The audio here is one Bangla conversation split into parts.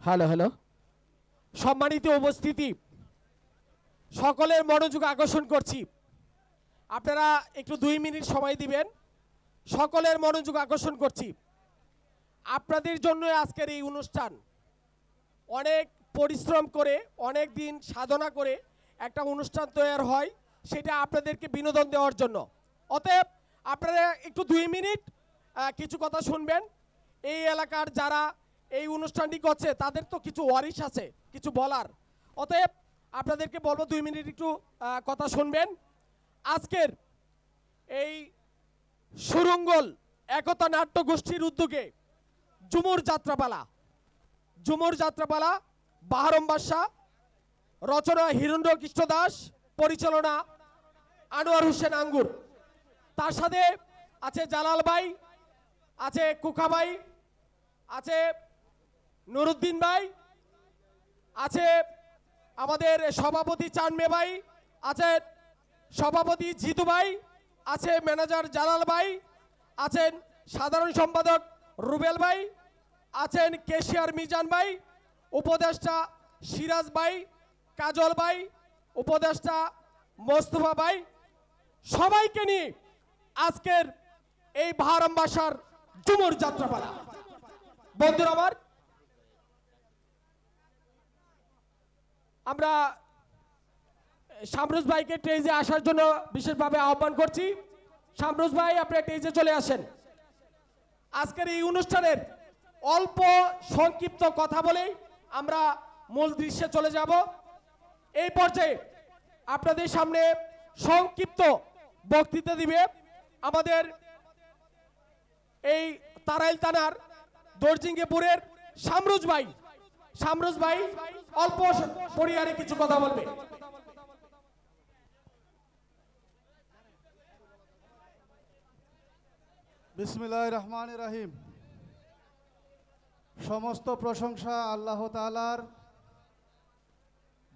হ্যালো হ্যালো সম্মানিত উপস্থিতি, সকলের মনোযোগ আকর্ষণ করছি। আপনারা একটু দুই মিনিট সময় দিবেন, সকলের মনোযোগ আকর্ষণ করছি। আপনাদের জন্য আজকের এই অনুষ্ঠান অনেক পরিশ্রম করে, অনেক দিন সাধনা করে একটা অনুষ্ঠান তৈরি হয়। সেটা আপনাদেরকে বিনোদন দেওয়ার জন্য। অতএব আপনারা একটু দুই মিনিট কিছু কথা শুনবেন। এই এলাকার যারা এই অনুষ্ঠানটি করছে, তাদের তো কিছু ওয়ারিশ আছে, কিছু বলার। অতএব আপনাদেরকে বলব দুই মিনিট একটু কথা শুনবেন। আজকের এই সুরঙ্গল একতা নাট্য গোষ্ঠীর উদ্যোগে ঝুমুর যাত্রাপালা। ঝুমুর যাত্রাপালা, বাহারম বাদশাহ, রচনা হিরণ্য কৃষ্ণ দাস পরিচালনা আনোয়ার হোসেন আঙ্গুর। তার সাথে আছে জালাল ভাই, আছে কুকা ভাই, আছে নুরুদ্দিন ভাই, আছে আমাদের সভাপতি চানমে ভাই, আছে সভাপতি জিতু ভাই, আছে ম্যানেজার জালাল ভাই, আছেন সাধারণ সম্পাদক রুবেল ভাই, আছেন কেশিয়ার মিজান ভাই, উপদেষ্টা সিরাজ ভাই, কাজল ভাই উপদেষ্টা মোস্তফা ভাই, সবাইকে নিয়ে আজকের এই ভারম বাসার ঝুমুর যাত্রাপালা। বন্ধুরা আমার, আমরা শামরুজ ভাইকে স্টেজে আসার জন্য বিশেষভাবে আহ্বান করছি। শামরুজ ভাই, আপনি স্টেজে চলে আসেন। আজকের এই অনুষ্ঠানের অল্প সংক্ষিপ্ত কথা বলেই আমরা মূল দৃশ্যে চলে যাব। এই পর্যায়ে আপনাদের সামনে সংক্ষিপ্ত বক্তৃতা দিবে আমাদের এই তারাইল থানার দর্জিঙ্গেপুরের সামরুজ ভাই। সামরুজ ভাই, অল্প পরিহারে কিছু কথা বলবে। বিসমিল্লাহ রহমান রাহিম। সমস্ত প্রশংসা আল্লাহ তালার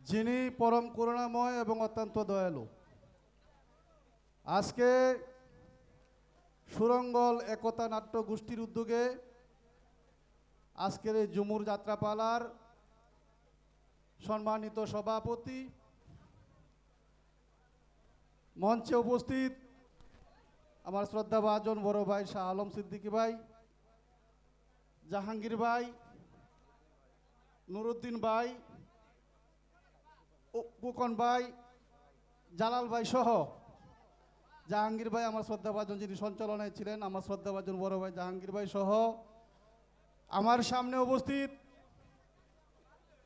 যিনি পরম করুণাময় এবং অত্যন্ত দয়ালু। আজকে সুরঙ্গল একতা নাট্য গোষ্ঠীর উদ্যোগে আজকের এই ঝুমুর যাত্রাপালার সম্মানিত সভাপতি মঞ্চে উপস্থিত আমার শ্রদ্ধাভাজন বড় ভাই শাহ আলম সিদ্দিকী ভাই, জাহাঙ্গীর ভাই, নুরুদ্দিন ভাই ও- ভাই, জালাল ভাই সহ। জাহাঙ্গীর ভাই আমার শ্রদ্ধাভাজন যিনি সঞ্চালনায় ছিলেন, আমার শ্রদ্ধাভাজন বড় ভাই জাহাঙ্গীর ভাই সহ। আমার সামনে উপস্থিত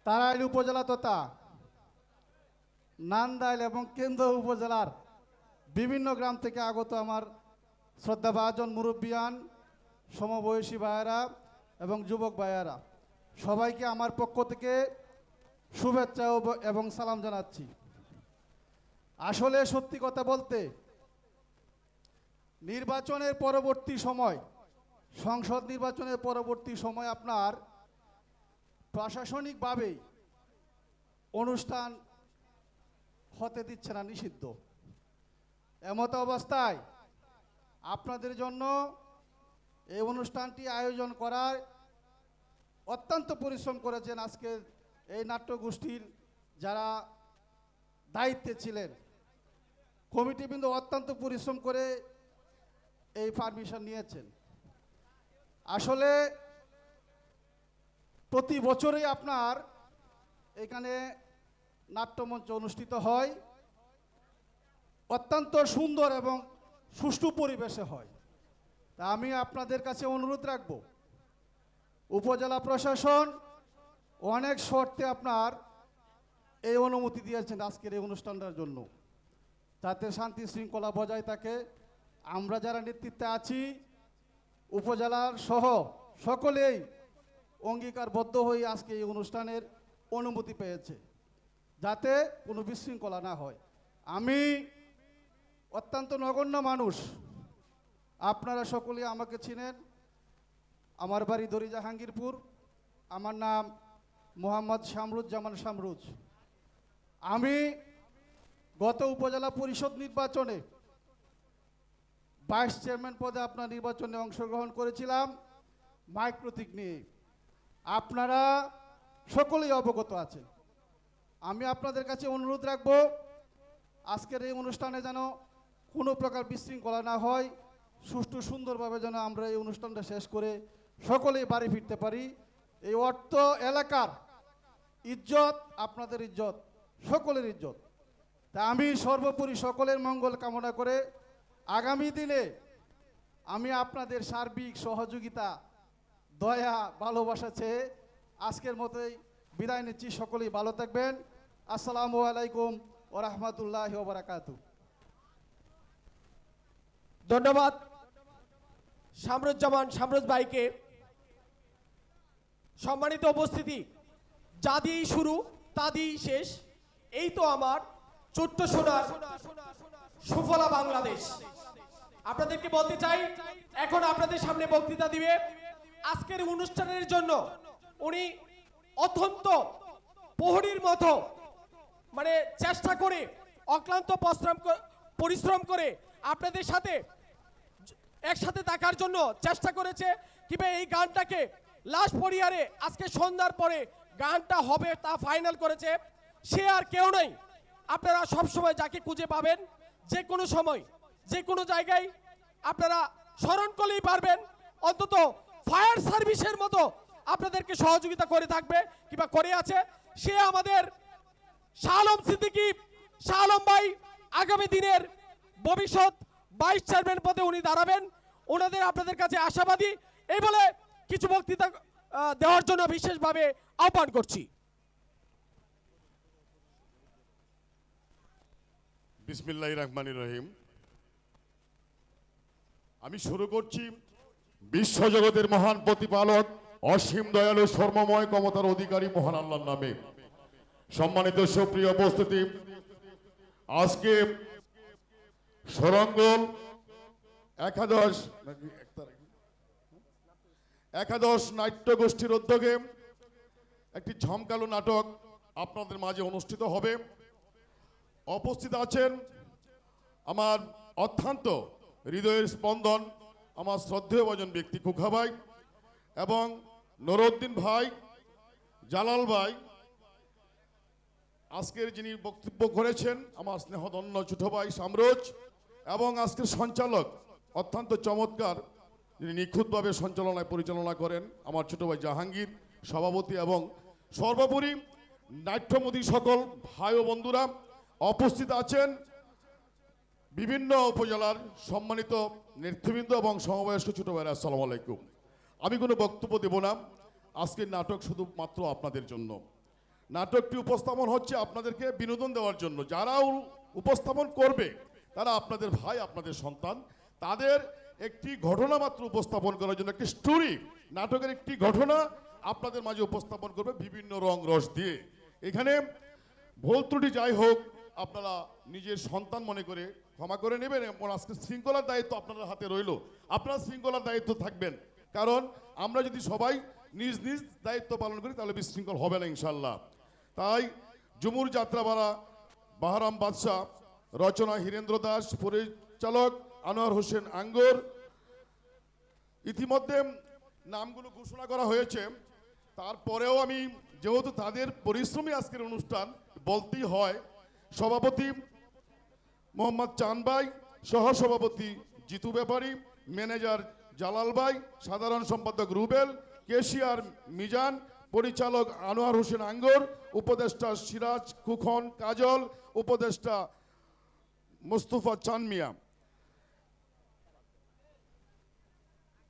তারাইল উপজেলা তথা নান্দাইল এবং কেন্দ্র উপজেলার বিভিন্ন গ্রাম থেকে আগত আমার শ্রদ্ধাভাজন মুরব্বিয়ান, সমবয়সী ভাইয়েরা এবং যুবক ভাইয়েরা। সবাইকে আমার পক্ষ থেকে শুভেচ্ছা এবং সালাম জানাচ্ছি। আসলে সত্যি কথা বলতে, নির্বাচনের পরবর্তী সময়, সংসদ নির্বাচনের পরবর্তী সময় আপনার প্রশাসনিকভাবেই অনুষ্ঠান হতে দিচ্ছে না নিষিদ্ধ। এমত অবস্থায় আপনাদের জন্য এই অনুষ্ঠানটি আয়োজন করার অত্যন্ত পরিশ্রম করেছেন আজকে এই নাট্যগোষ্ঠীর যারা দায়িত্বে ছিলেন কমিটি কিন্তু অত্যন্ত পরিশ্রম করে এই পারমিশন নিয়েছেন। আসলে প্রতি বছরই আপনার এখানে নাট্যমঞ্চ অনুষ্ঠিত হয়, অত্যন্ত সুন্দর এবং সুষ্ঠু পরিবেশে হয়। তা আমি আপনাদের কাছে অনুরোধ রাখব, উপজেলা প্রশাসন অনেক শর্তে আপনার এই অনুমতি দিয়েছেন আজকের এই অনুষ্ঠানটার জন্য। যাতে শান্তি শৃঙ্খলা বজায় থাকে। আমরা যারা নেতৃত্বে আছি, উপজেলার সহ সকলেই অঙ্গীকারবদ্ধ হয়ে আজকে এই অনুষ্ঠানের অনুমতি পেয়েছে। যাতে কোনো বিশৃঙ্খলা না হয়। আমি অত্যন্ত নগণ্য মানুষ। আপনারা সকলেই আমাকে চিনেন। আমার বাড়ি দরি জাহাঙ্গীরপুর আমার নাম মোহাম্মদ শামরুজ্জামান শামরুজ। আমি গত উপজেলা পরিষদ নির্বাচনে ভাইস চেয়ারম্যান পদে আপনার নির্বাচনে অংশগ্রহণ করেছিলাম, মাইক প্রতীক নিয়ে। আপনারা সকলেই অবগত আছেন। আমি আপনাদের কাছে অনুরোধ রাখব, আজকের এই অনুষ্ঠানে যেন কোনো প্রকার বিশৃঙ্খলা না হয়, সুষ্ঠু সুন্দরভাবে যেন আমরা এই অনুষ্ঠানটা শেষ করে সকলেই বাড়ি ফিরতে পারি। এই অর্থ এলাকার ইজ্জত আপনাদের ইজ্জত, সকলের ইজ্জত। তা আমি সর্বোপরি সকলের মঙ্গল কামনা করে আগামী দিনে আমি আপনাদের সার্বিক সহযোগিতা, দয়া, ভালোবাসা চেয়ে আজকের মতোই বিদায় নিচ্ছি। সকলেই ভালো থাকবেন। আসসালামু আলাইকুম ও রহমতুল্লাহ বারাকাতু। ধন্যবাদ। সামরুজ্জামান সামরুজ ভাইকে সম্মানিত উপস্থিতি। যা দিয়েই শুরু, তা দিয়েই শেষ। এই তো আমার ছোট্ট সোনার সুফলা বাংলাদেশ। আপনাদেরকে বলতে চাই, এখন আপনাদের সামনে বক্তৃতা দিবে আজকের অনুষ্ঠানের জন্য উনি অত্যন্ত প্রহরীর মতো মানে চেষ্টা করে অক্লান্ত পরিশ্রম পরিশ্রম করে আপনাদের সাথে একসাথে থাকার জন্য চেষ্টা করেছে। কীভাবে এই গানটাকে লাস্ট পরিয়ারে আজকে সন্ধ্যার পরে গানটা হবে, তা ফাইনাল করেছে। সে আর কেউ নেই। আপনারা সব সময় যাকে খুঁজে পাবেন, যে কোনো সময়, যে কোনো জায়গায় আপনারা স্মরণ করলেই পারবেন। অন্তত ফায়ার সার্ভিসের মতো আপনাদেরকে সহযোগিতা করে থাকবে কিংবা করে আছে। সে আমাদের শাহ আলম সিদ্দিকী শাহ আলম ভাই আগামী দিনের ভবিষ্যৎ ভাইস চেয়ারম্যান পদে উনি দাঁড়াবেন। ওনাদের আপনাদের কাছে আশাবাদী। এই বলে কিছু বক্তৃতা দেওয়ার জন্য বিশেষভাবে আহ্বান করছি বিসমিল্লাহ রহমানির রহিম আমি শুরু করছি বিশ্বজগতের মহান প্রতিপালক, অসীম দয়ালু, সর্বময় ক্ষমতার অধিকারী মহান আল্লাহর নামে সম্মানিত সুপ্রিয় উপস্থিতি, আজকে সরঙ্গল একাদশ? একাদশ নাট্য গোষ্ঠীর উদ্যোগে একটি ঝমকালো নাটক আপনাদের মাঝে অনুষ্ঠিত হবে। উপস্থিত আছেন আমার অত্যন্ত হৃদয়ের স্পন্দন, আমার শ্রদ্ধেয় ভজন ব্যক্তি কুখা ভাই এবং নরউদ্দিন ভাই, জালাল ভাই। আজকের যিনি বক্তব্য করেছেন, আমার স্নেহধন্য ছোট ভাই সামরোজ এবং আজকের সঞ্চালক অত্যন্ত চমৎকার যিনি নিখুঁতভাবে সঞ্চালনায় পরিচালনা করেন আমার ছোট ভাই জাহাঙ্গীর, সভাপতি এবং সর্বোপরি নাট্যমোদী সকল ভাই ও বন্ধুরা উপস্থিত আছেন বিভিন্ন উপজেলার সম্মানিত নেতৃবৃন্দ এবং সমবয়স্ক ছোট ভাইরা, আসসালামু আলাইকুম। আমি কোনো বক্তব্য দেব না। আজকের নাটক শুধুমাত্র আপনাদের জন্য। নাটকটি উপস্থাপন হচ্ছে আপনাদেরকে বিনোদন দেওয়ার জন্য। যারা উপস্থাপন করবে, তারা আপনাদের ভাই, আপনাদের সন্তান, তাদের একটি ঘটনা মাত্র উপস্থাপন করার জন্য, একটি স্টোরি নাটকের একটি ঘটনা আপনাদের মাঝে উপস্থাপন করবে বিভিন্ন রং রস দিয়ে। এখানে ভুল ত্রুটি যাই হোক, আপনারা নিজের সন্তান মনে করে ক্ষমা করে নেবেন এবং আজকে শৃঙ্খলার দায়িত্ব আপনাদের হাতে রইল। আপনারা শৃঙ্খলার দায়িত্ব থাকবেন, কারণ আমরা যদি সবাই নিজ নিজ দায়িত্ব পালন করি, তাহলে বিশৃঙ্খল হবে না ইনশাল্লাহ তাই জুমুর যাত্রাবাড়া, বাহারাম বাদশাহ, রচনা হীরেন্দ্র দাস, পরিচালক আনোয়ার হোসেন আঙ্গর। ইতিমধ্যে নামগুলো ঘোষণা করা হয়েছে। তারপরেও আমি যেহেতু তাদের পরিশ্রমী আজকের অনুষ্ঠান বলতেই হয়, সভাপতি মোহাম্মদ চান চানবাই, সহসভাপতি জিতু ব্যাপারী, ম্যানেজার জালাল ভাই, সাধারণ সম্পাদক রুবেল, কেশিয়ার মিজান, পরিচালক আনোয়ার হোসেন আঙ্গর, উপদেষ্টা সিরাজ কুখন কাজল, উপদেষ্টা মুস্তফা চানমিয়া।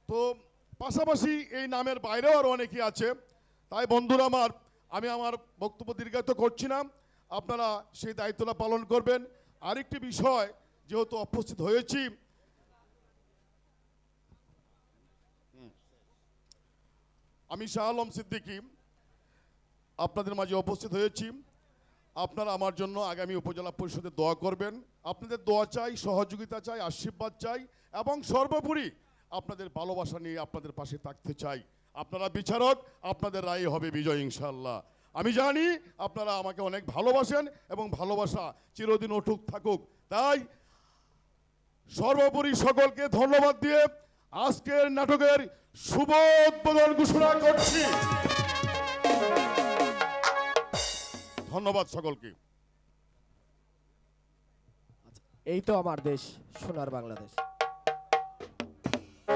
তো পাশাপাশি এই নামের বাইরেও আরও অনেকে আছে। তাই বন্ধুরা আমার, আমি আমার বক্তব্য দীর্ঘায়িত করছি না। আপনারা সেই দায়িত্বটা পালন করবেন। আরেকটি বিষয়, যেহেতু উপস্থিত হয়েছি, আমি শাহ আলম সিদ্দিকী, আপনাদের মাঝে উপস্থিত হয়েছি। আপনারা আমার জন্য আগামী উপজেলা পরিষদে দোয়া করবেন। আপনাদের দোয়া চাই, সহযোগিতা চাই, আশীর্বাদ চাই, এবং সর্বোপরি আপনাদের ভালোবাসা নিয়ে আপনাদের পাশে থাকতে চাই। আপনারা বিচারক, আপনাদের রায় হবে বিজয় ইনশাল্লাহ আমি জানি আপনারা আমাকে অনেক ভালোবাসেন এবং ভালোবাসা চিরদিন অটুক থাকুক। তাই সর্বোপরি সকলকে ধন্যবাদ দিয়ে আজকের নাটকের শুভ উদ্বোধন ঘোষণা করছি। ধন্যবাদ সকলকে। আচ্ছা, এই তো আমার দেশ, সোনার বাংলাদেশ।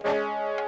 thank you